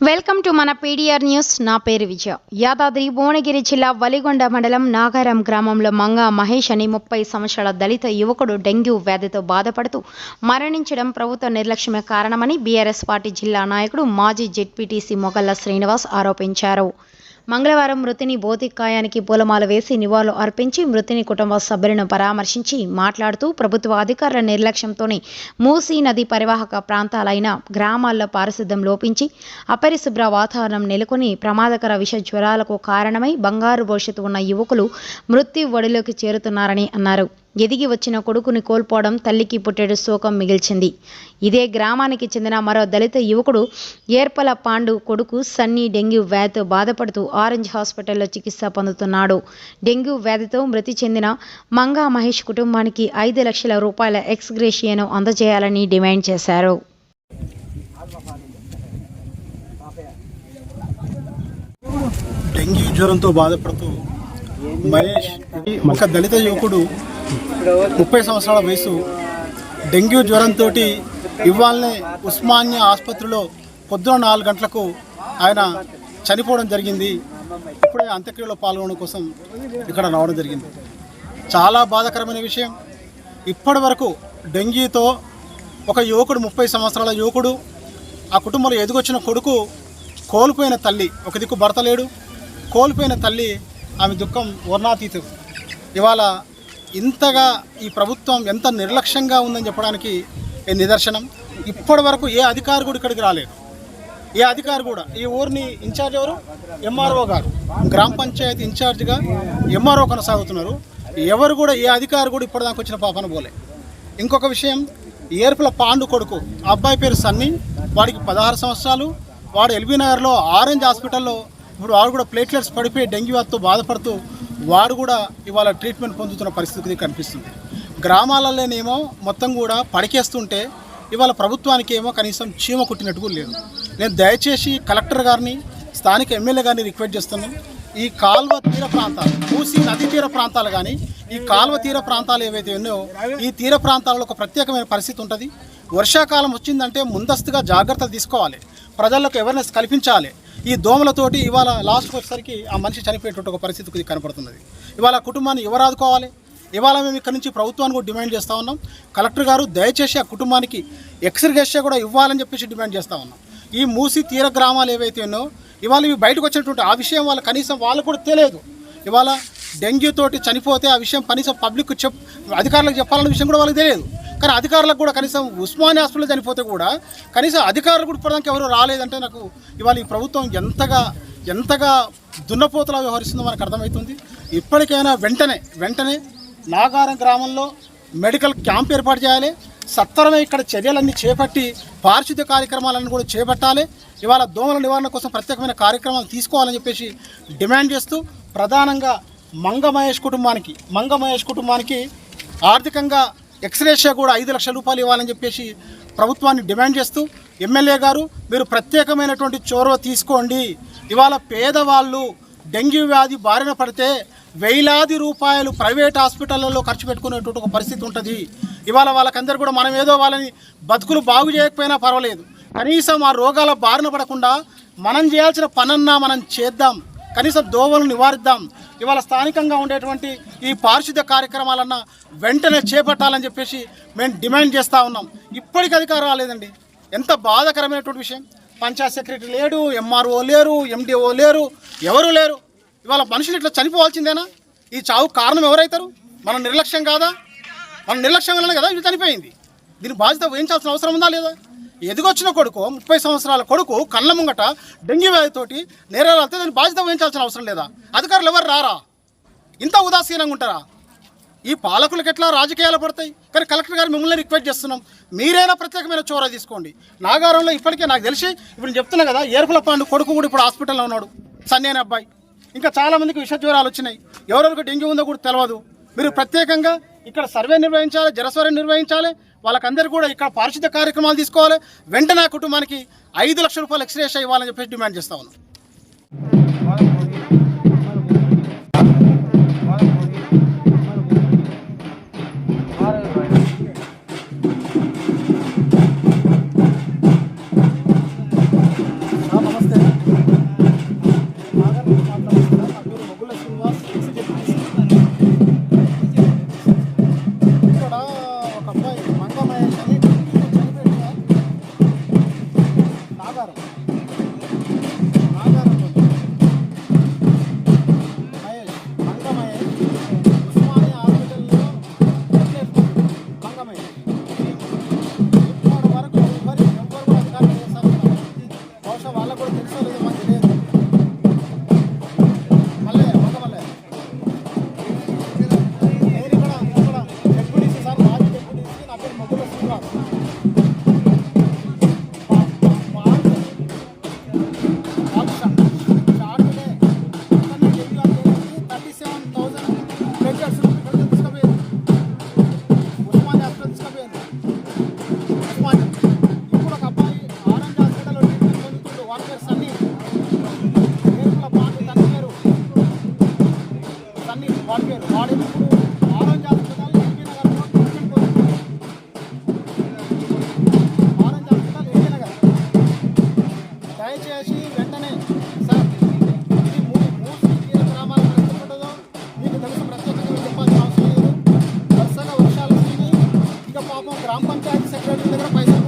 Welcome to మన PDR news నా పేరు విజయ. యాదాద్రి భువనగిరి జిల్లా వలిగొండ మండలం నాగారం గ్రామంలో మంగా మహేష్ అని ముప్పై సంవత్సరాల దళిత యువకుడు డెంగ్యూ వ్యాధితో బాధపడుతూ మరణించడం ప్రభుత్వ నిర్లక్ష్యమే కారణమని బీఆర్ఎస్ పార్టీ జిల్లా నాయకుడు మాజీ జెడ్పీటీసీ మొగల్ల శ్రీనివాస్ ఆరోపించారు. మంగళవారం మృతిని భౌతికాయానికి పూలమాల వేసి నివాళులు అర్పించి మృతిని కుటుంబ సభ్యులను పరామర్శించి మాట్లాడుతూ ప్రభుత్వ అధికారుల నిర్లక్ష్యంతోనే మూసీ నది పరివాహక ప్రాంతాలైన గ్రామాల్లో పారిశుద్ధ్యం లోపించి అపరిశుభ్ర వాతావరణం నెలకొని ప్రమాదకర విష జ్వరాలకు కారణమై బంగారు భవిష్యత్తు ఉన్న యువకులు మృత్యు ఒడిలోకి చేరుతున్నారని అన్నారు. ఎదిగి వచ్చిన కొడుకుని కోల్పోవడం తల్లికి పుట్టెడు శోకం మిగిల్చింది. ఇదే గ్రామానికి చెందిన మరో దళిత యువకుడు ఏర్పల పాండు కొడుకు సన్నీ డెంగ్యూ వ్యాధితో బాధపడుతూ ఆరెంజ్ హాస్పిటల్లో చికిత్స పొందుతున్నాడు. డెంగ్యూ వ్యాధితో మృతి చెందిన మంగా మహేష్ కుటుంబానికి ఐదు లక్షల రూపాయల ఎక్స్గ్రేషియను అందజేయాలని డిమాండ్ చేశారు. డెంగ్యూ జ్వరంతో బాధపడుతూ మహేష్ ఒక దళిత యువకుడు ముప్పై సంవత్సరాల వయసు. డెంగ్యూ జ్వరంతో ఇవాళనే ఉస్మానియా ఆసుపత్రిలో పొద్దున నాలుగు గంటలకు ఆయన చనిపోవడం జరిగింది. ఇప్పుడే అంత్యక్రియలో పాల్గొనడం కోసం ఇక్కడ రావడం జరిగింది. చాలా బాధాకరమైన విషయం. ఇప్పటి వరకు డెంగీతో ఒక యువకుడు ముప్పై సంవత్సరాల యువకుడు ఆ కుటుంబంలో ఎదుగొచ్చిన కొడుకు కోల్పోయిన తల్లి ఒక దిక్కు భర్త లేడు. కోల్పోయిన తల్లి ఆమె దుఃఖం వర్ణాతీతం. ఇవాళ ఇంతగా ఈ ప్రభుత్వం ఎంత నిర్లక్ష్యంగా ఉందని చెప్పడానికి నిదర్శనం? ఇప్పటి వరకు ఏ అధికారి కూడా ఇక్కడికి రాలేదు. ఏ అధికారి కూడా ఈ ఊరిని ఇన్ఛార్జ్ ఎవరు? ఎంఆర్ఓ గారు. గ్రామ పంచాయతీ ఇన్ఛార్జ్గా ఎంఆర్ఓ కొనసాగుతున్నారు. ఎవరు కూడా ఏ అధికారి కూడా ఇప్పటిదాకా వచ్చిన పాపన పోలే. ఇంకొక విషయం ఏర్పుల పాండు కొడుకు అబ్బాయి పేరు సన్నీ వాడికి పదహారు సంవత్సరాలు. వాడు ఎల్బీ నగర్లో ఆరెంజ్ హాస్పిటల్లో ఇప్పుడు వాడు కూడా ప్లేట్లెట్స్ పడిపోయి డెంగ్యూ వ్యాధితో బాధపడుతూ వాడు కూడా ఇవాళ ట్రీట్మెంట్ పొందుతున్న పరిస్థితి కనిపిస్తుంది. గ్రామాలలోనేమో మొత్తం కూడా పడికేస్తుంటే ఇవాళ ప్రభుత్వానికి ఏమో కనీసం చీమ కుట్టినట్టు లేదు. నేను దయచేసి కలెక్టర్ గారిని స్థానిక ఎమ్మెల్యే గారిని రిక్వెస్ట్ చేస్తున్నాను ఈ కాల్వ తీర ప్రాంతాలు మూసి నది తీర ప్రాంతాలు కానీ ఈ కాల్వ తీర ప్రాంతాలు ఏవైతే ఉన్నాయో ఈ తీర ప్రాంతాలలో ఒక ప్రత్యేకమైన పరిస్థితి ఉంటుంది. వర్షాకాలం వచ్చిందంటే ముందస్తుగా జాగ్రత్తలు తీసుకోవాలి. ప్రజలకు అవేర్నెస్ కల్పించాలి. ఈ దోమలతోటి ఇవాళ లాస్ట్కి వచ్చేసరికి ఆ మనిషి చనిపోయేటువంటి ఒక పరిస్థితి కనపడుతున్నది. ఇవాళ కుటుంబాన్ని ఎవరు ఆదుకోవాలి ఇవాళ మేము ఇక్కడ నుంచి ప్రభుత్వాన్ని కూడా డిమాండ్ చేస్తూ ఉన్నాం. కలెక్టర్ గారు దయచేసి ఆ కుటుంబానికి ఎక్స్రిగేషియా కూడా ఇవ్వాలని చెప్పేసి డిమాండ్ చేస్తూ ఉన్నాం. ఈ మూసి తీర గ్రామాలు ఏవైతే ఉన్నాయో ఇవాళ ఇవి బయటకు వచ్చినటువంటి ఆ విషయం వాళ్ళ కనీసం వాళ్ళు కూడా తెలియదు. ఇవాళ డెంగ్యూ తోటి చనిపోతే ఆ విషయం కనీసం పబ్లిక్ చెప్ అధికారులకు చెప్పాలన్న విషయం కూడా వాళ్ళకి తెలియదు. కానీ అధికారులకు కూడా కనీసం ఉస్మానియా హాస్పిటల్ చనిపోతే కూడా కనీసం అధికారులు కూడా ఇప్పటిదాకా ఎవరు రాలేదంటే నాకు ఇవాళ ఈ ప్రభుత్వం ఎంతగా ఎంతగా దున్నపోతలా వ్యవహరిస్తుందో మనకు అర్థమవుతుంది. ఇప్పటికైనా వెంటనే వెంటనే నాగారం గ్రామంలో మెడికల్ క్యాంప్ ఏర్పాటు చేయాలి. సత్వరమే ఇక్కడ చర్యలన్నీ చేపట్టి పారిశుద్ధ్య కార్యక్రమాలను కూడా చేపట్టాలి. ఇవాళ దోమల నివారణ కోసం ప్రత్యేకమైన కార్యక్రమాలు తీసుకోవాలని చెప్పేసి డిమాండ్ చేస్తూ ప్రధానంగా మంగ మహేష్ కుటుంబానికి మంగ మహేష్ కుటుంబానికి ఆర్థికంగా ఎక్స్రేషియా కూడా ఐదు లక్షల రూపాయలు ఇవ్వాలని చెప్పేసి ప్రభుత్వాన్ని డిమాండ్ చేస్తూ ఎమ్మెల్యే గారు మీరు ప్రత్యేకమైనటువంటి చొరవ తీసుకోండి. ఇవాళ పేదవాళ్ళు డెంగ్యూ వ్యాధి బారిన పడితే వేలాది రూపాయలు ప్రైవేట్ హాస్పిటళ్ళలో ఖర్చు పెట్టుకునేటువంటి ఒక పరిస్థితి ఉంటుంది. ఇవాళ వాళ్ళకందరూ కూడా మనం ఏదో వాళ్ళని బతుకులు బాగు చేయకపోయినా పర్వాలేదు. కనీసం ఆ రోగాల బారిన పడకుండా మనం చేయాల్సిన పనన్నా మనం చేద్దాం. కనీసం దోవలను నివారిద్దాం. ఇవాళ స్థానికంగా ఉండేటువంటి ఈ పారిశుద్ధ్య కార్యక్రమాలన్నా వెంటనే చేపట్టాలని చెప్పేసి మేము డిమాండ్ చేస్తూ ఉన్నాం. ఇప్పటికి అధికారం రాలేదండి. ఎంత బాధాకరమైనటువంటి విషయం. పంచాయత్ సెక్రటరీ లేడు ఎంఆర్ఓ లేరు ఎండిఓ లేరు ఎవరు లేరు. ఇవాళ మనుషులు ఇట్లా చనిపోవాల్సిందేనా? ఈ చావు కారణం ఎవరైతారు? మన నిర్లక్ష్యం కాదా? మన నిర్లక్ష్యం వలన కదా ఇది చనిపోయింది. దీని బాధ్యత వహించాల్సిన అవసరం ఉందా లేదా? ఎదిగొచ్చిన కొడుకు ముప్పై సంవత్సరాల కొడుకు కళ్ళ ముంగట డెంగ్యూ వ్యాధితోటి నేరాలు వెళ్తే దాని బాధ్యత వహించాల్సిన అవసరం లేదా? అధికారులు ఎవరు రారా? ఇంత ఉదాసీనంగా ఉంటారా? ఈ పాలకులకు ఎట్లా రాజకీయాలు పడతాయి? కానీ కలెక్టర్ గారు మిమ్మల్ని రిక్వెస్ట్ చేస్తున్నాం. మీరైనా ప్రత్యేకమైన చోర తీసుకోండి. నాగారంలో ఇప్పటికే నాకు తెలిసి ఇప్పుడు చెప్తున్నా కదా ఏర్పుల పాండు కొడుకు కూడా ఇప్పుడు హాస్పిటల్లో ఉన్నాడు. సన్నీ అబ్బాయి. ఇంకా చాలా మందికి విష జ్వరాలు వచ్చినాయి. ఎవరెవరికి డెంగ్యూ ఉందో కూడా తెలియదు మీరు ప్రత్యేకంగా ఇక్కడ సర్వే నిర్వహించాలి జలసర్వే నిర్వహించాలి. వాళ్ళకందరూ కూడా ఇక్కడ పారిశుద్ధ కార్యక్రమాలు తీసుకోవాలి. వెంటనే నా కుటుంబానికి ఐదు లక్షల రూపాయలు ఎక్స్రేష ఇవ్వాలని చెప్పేసి డిమాండ్ చేస్తా ఉన్నాను నమస్తే. శ్రీనివాస్ దయచేసి వెంటనే సార్ ఇది మూడు మూడు తీర గ్రామాల ఉంటుందో మీకు తెలుసు ప్రత్యేకంగా చెప్పాల్సిన అవసరం లేదు. వరుసగా వర్షాలు ఇక పాపం గ్రామ పంచాయతీ సెక్రటరీ దగ్గర పైసలు